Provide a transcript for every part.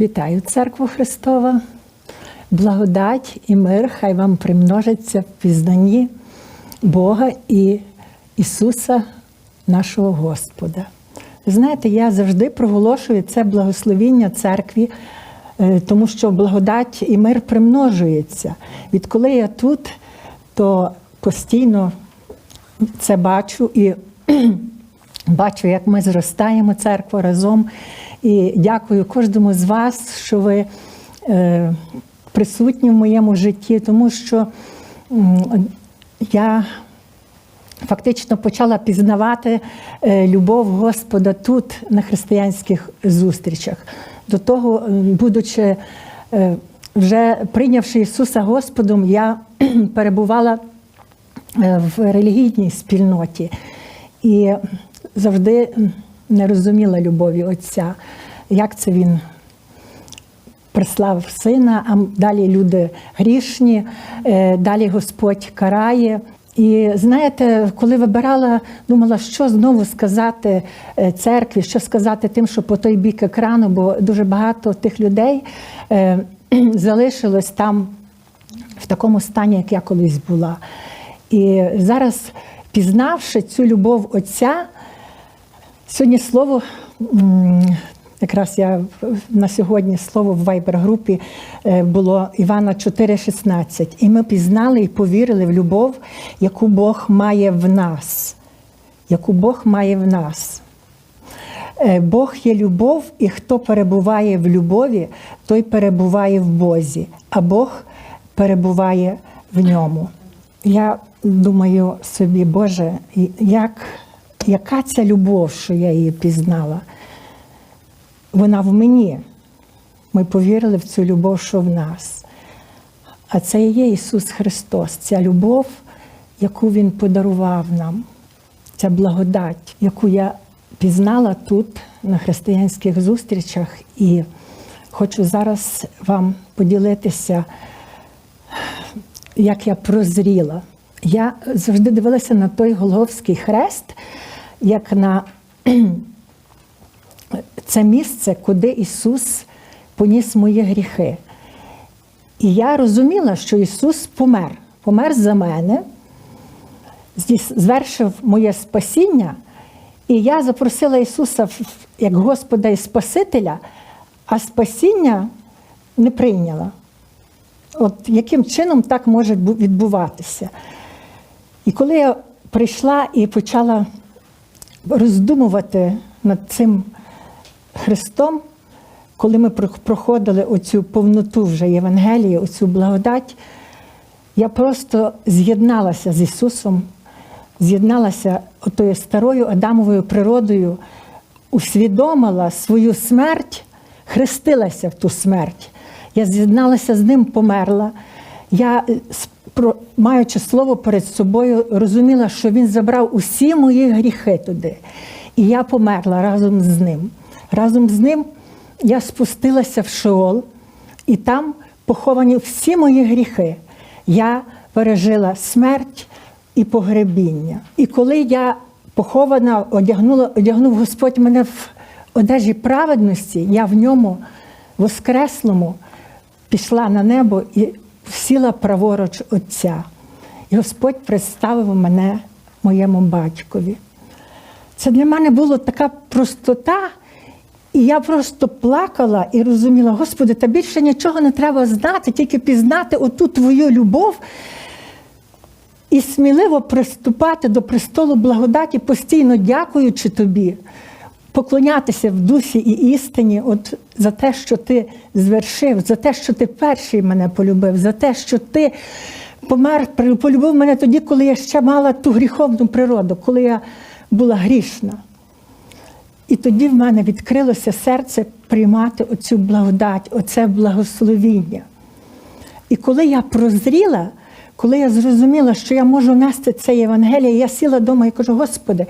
Вітаю церкву Христова. Благодать і мир хай вам примножиться в пізнанні Бога і Ісуса, нашого Господа. Знаєте, я завжди проголошую це благословіння церкві, е, тому що благодать і мир примножується. Відколи я тут, то постійно це бачу і бачу, як ми зростаємо церкву разом. І дякую кожному з вас, що ви е, присутні в моєму житті, тому що я фактично почала пізнавати е, любов Господа тут, на християнських зустрічах. До того, е, будучи вже прийнявши Ісуса Господом, я перебувала в релігійній спільноті і завжди не розуміла любові Отця, як це він прислав сина, а далі люди грішні, е, далі Господь карає. І знаєте, коли вибирала, думала, що знову сказати е, церкві, що сказати тим, що по той бік екрану, бо дуже багато тих людей е, залишилось там в такому стані, як я колись була. І зараз, пізнавши цю любов Отця, сьогодні слово, якраз я на сьогодні слово в Вайбер-групі е, було Івана 4,16. І ми пізнали і повірили в любов, яку Бог має в нас. Яку Бог має в нас. Е, Бог є любов, і хто перебуває в любові, той перебуває в Бозі, а Бог перебуває в ньому. Я думаю собі, Боже, як, яка ця любов, що я її пізнала? Вона в мені. Ми повірили в цю любов, що в нас. А це і є Ісус Христос, ця любов, яку Він подарував нам, ця благодать, яку я пізнала тут, на християнських зустрічах, і хочу зараз вам поділитися, як я прозріла. Я завжди дивилася на той Голговський хрест, як на це місце, куди Ісус поніс мої гріхи. І я розуміла, що Ісус помер, помер за мене, звершив моє спасіння, і я запросила Ісуса як Господа і Спасителя, а спасіння не прийняла. От яким чином так може відбуватися? І коли я прийшла і почала роздумувати над цим Христом, коли ми проходили оцю повноту вже Євангелії, оцю благодать, я просто з'єдналася з Ісусом, з'єдналася отою старою Адамовою природою, усвідомила свою смерть, хрестилася в ту смерть. Я з'єдналася з ним, померла. Я, маючи слово перед собою, розуміла, що він забрав усі мої гріхи туди. І я померла разом з ним. Разом з ним я спустилася в Шеол, і там поховані всі мої гріхи. Я пережила смерть і погребіння. І коли я похована, одягнула, одягнув Господь мене в одежі праведності, я в ньому воскреслому пішла на небо і сіла праворуч Отця. І Господь представив мене моєму батькові. Це для мене була така простота, і я просто плакала і розуміла, Господи, та більше нічого не треба знати, тільки пізнати оту твою любов і сміливо приступати до престолу благодаті, постійно дякуючи тобі, поклонятися в дусі і істині, от за те, що ти звершив, за те, що ти перший мене полюбив, за те, що ти помер, полюбив мене тоді, коли я ще мала ту гріховну природу, коли я була грішна. І тоді в мене відкрилося серце приймати оцю благодать, оце благословіння. І коли я прозріла, коли я зрозуміла, що я можу нести це Євангеліє, я сіла вдома і кажу: Господи,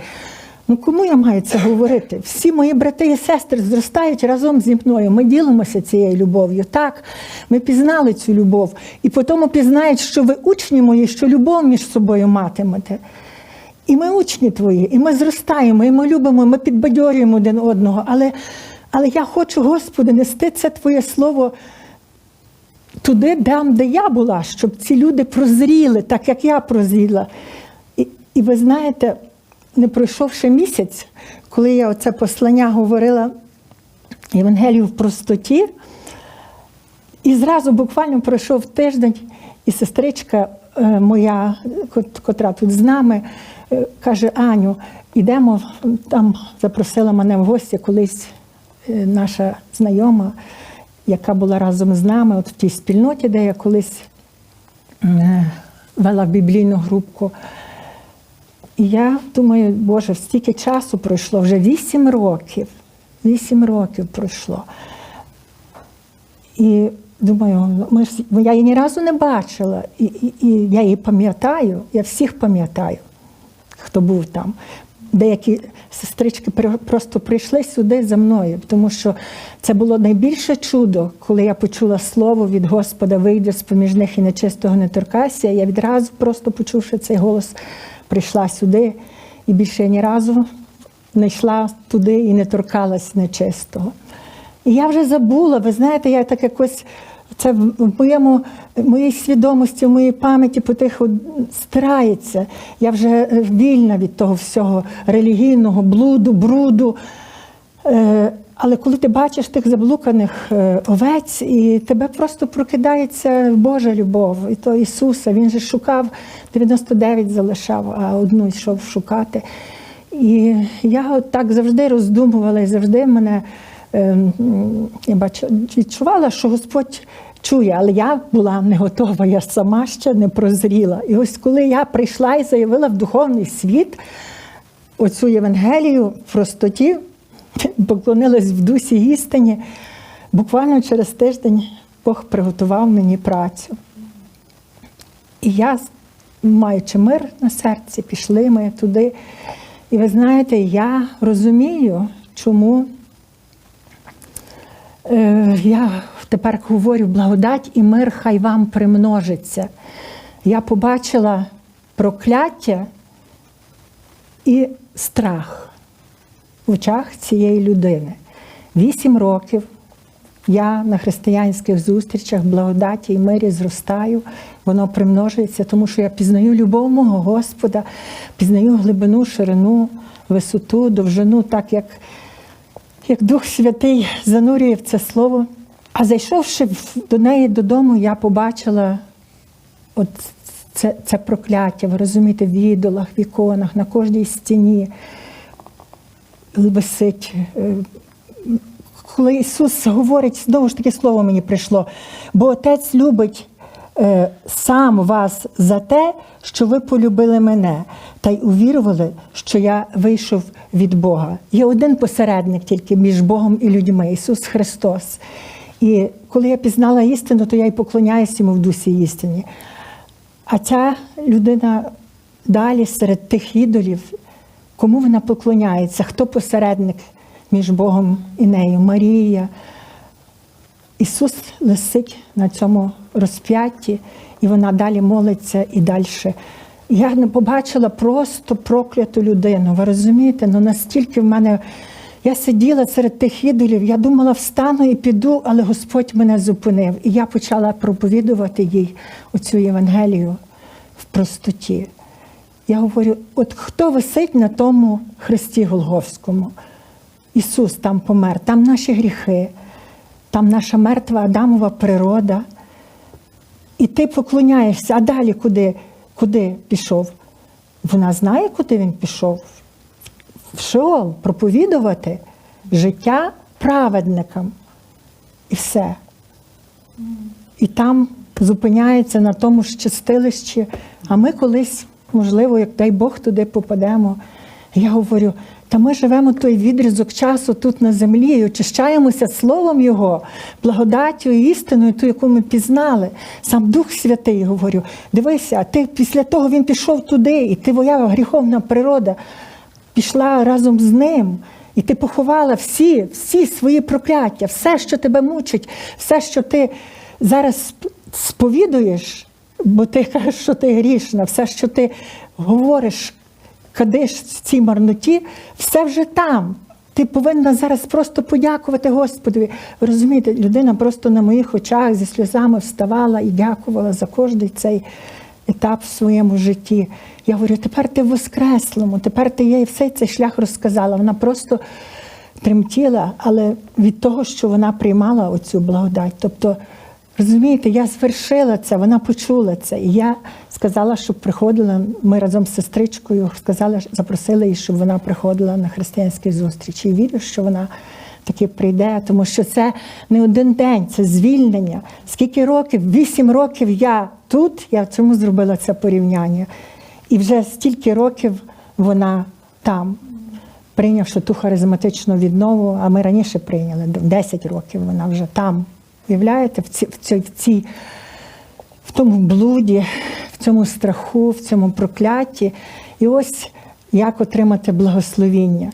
ну кому я маю це говорити? Всі мої брати і сестри зростають разом зі мною. Ми ділимося цією любов'ю. Так, ми пізнали цю любов. І потім пізнають, що ви учні мої, що любов між собою матимете. І ми учні твої, і ми зростаємо, і ми любимо, і ми підбадьорюємо один одного. Але Але я хочу, Господи, нести це Твоє Слово туди, там, де я була, щоб ці люди прозріли, так як я прозріла. І, і ви знаєте, не пройшов ще місяць, коли я оце послання говорила Євангелію в простоті, і зразу буквально пройшов тиждень, і сестричка е, моя, котра тут з нами, е, каже: Аню, ідемо там, запросила мене в гості колись е, наша знайома, яка була разом з нами, от в тій спільноті, де я колись вела біблійну групку. І я думаю, Боже, стільки часу пройшло, вже вісім років. Вісім років пройшло. І думаю, ми ж, я її ні разу не бачила. І, і, і я її пам'ятаю, я всіх пам'ятаю, хто був там. Деякі сестрички просто прийшли сюди за мною, тому що це було найбільше чудо, коли я почула слово від Господа, вийде з поміж них і нечистого не торкайся. Я відразу, просто почувши цей голос, прийшла сюди і більше ні разу не йшла туди і не торкалась нечистого. І я вже забула, ви знаєте, я так якось це в моєму в моїй свідомості, в моїй пам'яті потиху стирається. Я вже е, вільна від того всього релігійного блуду, бруду. Е, Але коли ти бачиш тих заблуканих е, овець, і тебе просто прокидається Божа любов, і то Ісуса, Він же шукав 99 залишав, а одну йшов шукати. І я от так завжди роздумувала, і завжди мене ем, я бачу, відчувала, що Господь чує, але я була не готова, я сама ще не прозріла. І ось коли я прийшла і заявила в духовний світ оцю Євангелію в простоті, поклонилась в дусі істині, буквально через тиждень Бог приготував мені працю. І я, маючи мир на серці, пішли ми туди. І ви знаєте, я розумію, чому е, я тепер говорю благодать і мир хай вам примножиться. Я побачила прокляття і страх в очах цієї людини. Вісім років я на християнських зустрічах благодаті і мирі зростаю, воно примножується, тому що я пізнаю любов мого Господа, пізнаю глибину, ширину, висоту, довжину, так як, як Дух Святий занурює в це слово. А зайшовши до неї додому, я побачила от це, це прокляття, ви розумієте, в ідолах, в іконах, на кожній стіні висить. е, Коли Ісус говорить, знову ж таки слово мені прийшло, бо Отець любить е, сам вас за те, що ви полюбили мене, та й увірували, що я вийшов від Бога. Є один посередник тільки між Богом і людьми Ісус Христос. І коли я пізнала істину, то я й поклоняюсь йому в дусі істині. А ця людина далі серед тих ідолів, кому вона поклоняється, хто посередник між Богом і нею? Марія. Ісус висить на цьому розп'ятті, і вона далі молиться і далі. Я не побачила просто прокляту людину. Ви розумієте? Ну настільки в мене. Я сиділа серед тих ідолів, я думала, встану і піду, але Господь мене зупинив. І я почала проповідувати їй оцю Євангелію в простоті. Я говорю: от хто висить на тому Христі Голговському? Ісус там помер, там наші гріхи, там наша мертва Адамова природа. І ти поклоняєшся, а далі куди, куди пішов? Вона знає, куди він пішов? В Шеол проповідувати життя праведникам. І все. І там зупиняється на тому ж чистилищі, а ми колись, можливо, як дай Бог туди попадемо. Я говорю, та ми живемо той відрізок часу тут на землі і очищаємося словом Його, благодаттю і істиною, ту, яку ми пізнали. Сам Дух Святий говорю, дивися, а ти після того він пішов туди, і твоя гріховна природа пішла разом з ним. І ти поховала всі, всі свої прокляття, все, що тебе мучить, все, що ти зараз сповідуєш, бо ти кажеш, що ти грішна, все, що ти говориш, кадиш в цій марноті, все вже там. Ти повинна зараз просто подякувати Господові. Ви розумієте, людина просто на моїх очах зі сльозами вставала і дякувала за кожний цей етап в своєму житті. Я говорю, тепер ти в Воскреслому, тепер ти їй все цей шлях розказала. Вона просто тремтіла, але від того, що вона приймала оцю благодать. Тобто, розумієте, я звершила це, вона почула це. І я сказала, щоб приходила. Ми разом з сестричкою сказали, запросили її, щоб вона приходила на християнські зустрічі. І вірю, що вона таки прийде, тому що це не один день, це звільнення. Скільки років? Вісім років я тут, я в цьому зробила це порівняння. І вже стільки років вона там прийнявши ту харизматичну віднову, а ми раніше прийняли 10 років. Вона вже там. Уявляєте, в ці, в цій, в цій в тому блуді, в цьому страху, в цьому прокляті. І ось як отримати благословіння.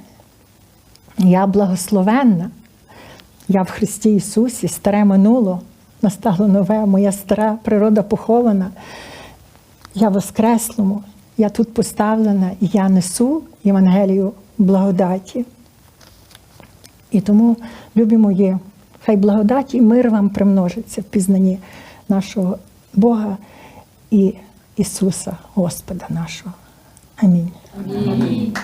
Я благословенна, я в Христі Ісусі, старе минуло, настало нове, моя стара природа похована. Я Воскреслому, я тут поставлена, і я несу Євангелію благодаті. І тому, любі мої, хай благодать і мир вам примножиться в пізнанні нашого Бога і Ісуса, Господа нашого. Амінь. Амінь.